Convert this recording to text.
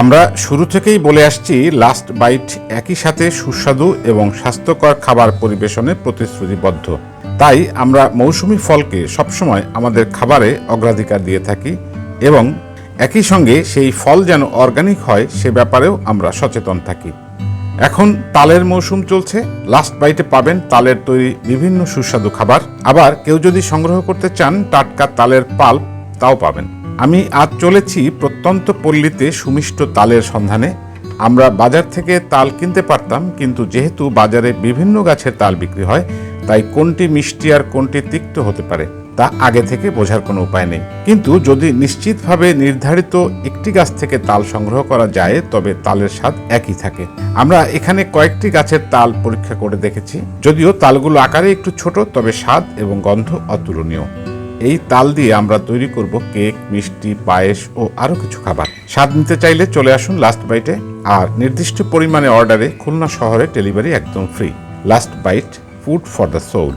আমরা শুরু থেকেই বলে আসছি লাস্ট বাইট একই সাথে সুস্বাদু এবং স্বাস্থ্যকর খাবার পরিবেশনে প্রতিশ্রুতিবদ্ধ। তাই আমরা মৌসুমি ফলকে সবসময় আমাদের খাবারে অগ্রাধিকার দিয়ে থাকি এবং একই সঙ্গে সেই ফল যেন অর্গানিক হয় সে ব্যাপারেও আমরা সচেতন থাকি। এখন তালের মৌসুম চলছে লাস্ট বাইটে পাবেন তালের তৈরি বিভিন্ন সুস্বাদু খাবার। আবার কেউ যদি সংগ্রহ করতে চান টাটকা তালের পাল্প, তাও পাবেন। আমি আজ চলেছি প্রত্যন্ত পল্লীতে সুমিষ্ট তালের সন্ধানে। আমরা বাজার থেকে তাল কিনতে পারতাম, কিন্তু যেহেতু বাজারে বিভিন্ন গাছের তাল বিক্রি হয়, তাই কোনটি মিষ্টি আর কোনটি তিক্ত হতে পারে, তা আগে থেকে বোঝার কোনো উপায় নেই। কিন্তু যদি নিশ্চিতভাবে নির্ধারিত একটি গাছ থেকে তাল সংগ্রহ করা যায়, তবে তালের স্বাদ একই থাকে। আমরা এখানে কয়েকটি গাছের তাল পরীক্ষা করে দেখেছি। যদিও তালগুলো আকারে একটু ছোট, তবে স্বাদ এবং গন্ধ অতুলনীয়। এই তাল দিয়ে আমরা তৈরি করব কেক, মিষ্টি, পায়েস ও আরও কিছু খাবার। স্বাদ নিতে চাইলে চলে আসুন লাস্ট বাইটে আর নির্দিষ্ট পরিমাণে অর্ডারে খুলনা শহরে ডেলিভারি একদম free. Last bite food for the soul